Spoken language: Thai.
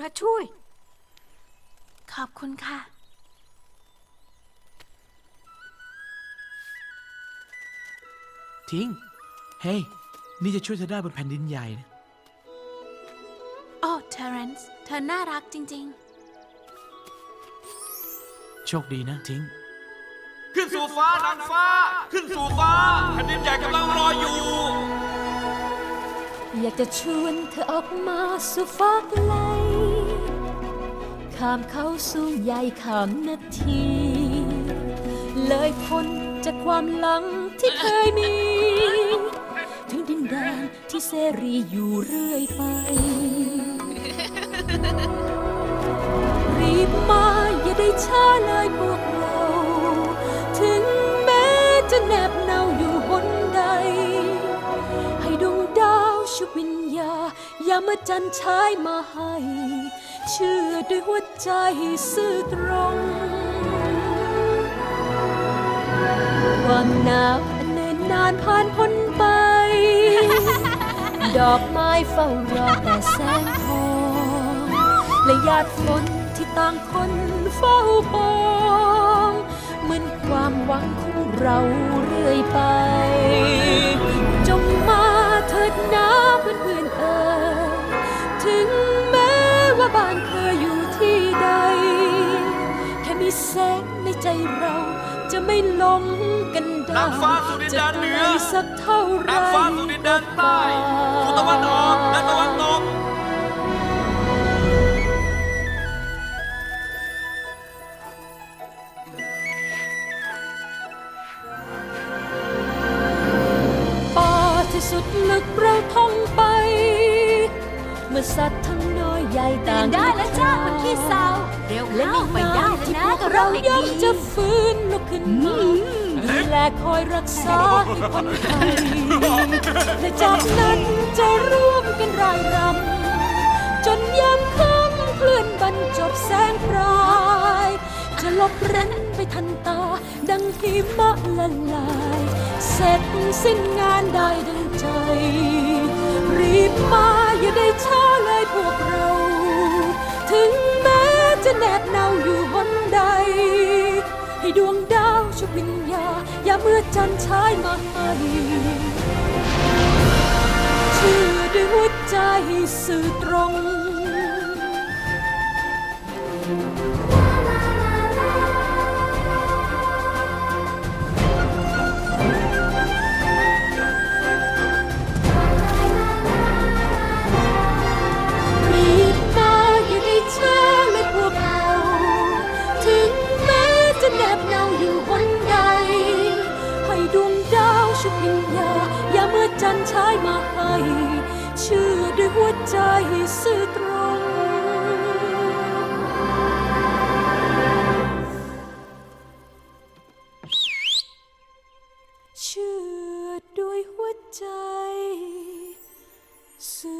พระช่วย ขอบคุณค่ะ ทิ้ง เฮ้ย นี่จะช่วยเธอได้บนแผ่นดินใหญ่นะโอ้เทเรนซ์เธอน่ารักจริง โชคดีนะ ทิ้ง ขึ้นสู่ฟ้านางฟ้า ขึ้นสู่ฟ้าแผ่นดินใหญ่กำลังรออยู่ อยากจะชวนเธอออกมาสู่ฟ้าไกล ข้ามเขาสู่ใหญ่ข้ามนาที เลยพ้นจากความหลังที่เคยมี ถึงดินแดนที่เสรีอยู่เรื่อยไป รีบมาอย่าได้ช้าเลยพวก ย่ามาจันทร์ฉายมาให้ เชื่อด้วยหัวใจซื่อตรง ความหนาวอันเนินนานผ่านพ้นไป ดอกไม้เฝ้ารอแต่แสงทองและหยาดฝนที่ต่างคนเฝ้าปองเหมือนความหวังของเราเรื่อยไป จงมาเถิดนะเพื่อนๆ ถึงแม้ว่าบ้านเคยอยู่ที่ใด แค่มีแสงในใจเราจะไม่หลงกันได้นางฟ้าสู่ดินแดนเหนือจะไกลสักเท่าไรนางฟ้าสู่ดินแดนใต้สู่ตะวันออกและตะวันตก เมื่อสัตว์ทั้งน้อยใหญ่ต่างได้แล้วจ้าคนขี้เศร้าเร็วและเข้านี่ไปได้ที่แล้วนะพวกับกเราเราเด็กย่อมดีจะฟื้นลุกขึ้นมาดูแลคอยรักษาให้คนไทยและจากนั้นจะร่วมกันรายรำจนยามค่ำเคลื่อนบรรจบแสงปลายจะลบเร้นไปทันตา ดังหิมะละลาย เสร็จสิ้นงานได้ดังใจ รีบมาอย่าได้ช้า แนบเนาอยู่บนใด ให้ดวงดาวชุบวิญญา อย่าเมื่อจันทร์ชายมาให้เชื่อด้วยหัวใจสื่อตรง จันทร์ฉายมาให้เชื่อด้วยหัวใจซื่อตรงเชื่อด้วยหัวใจซื่อ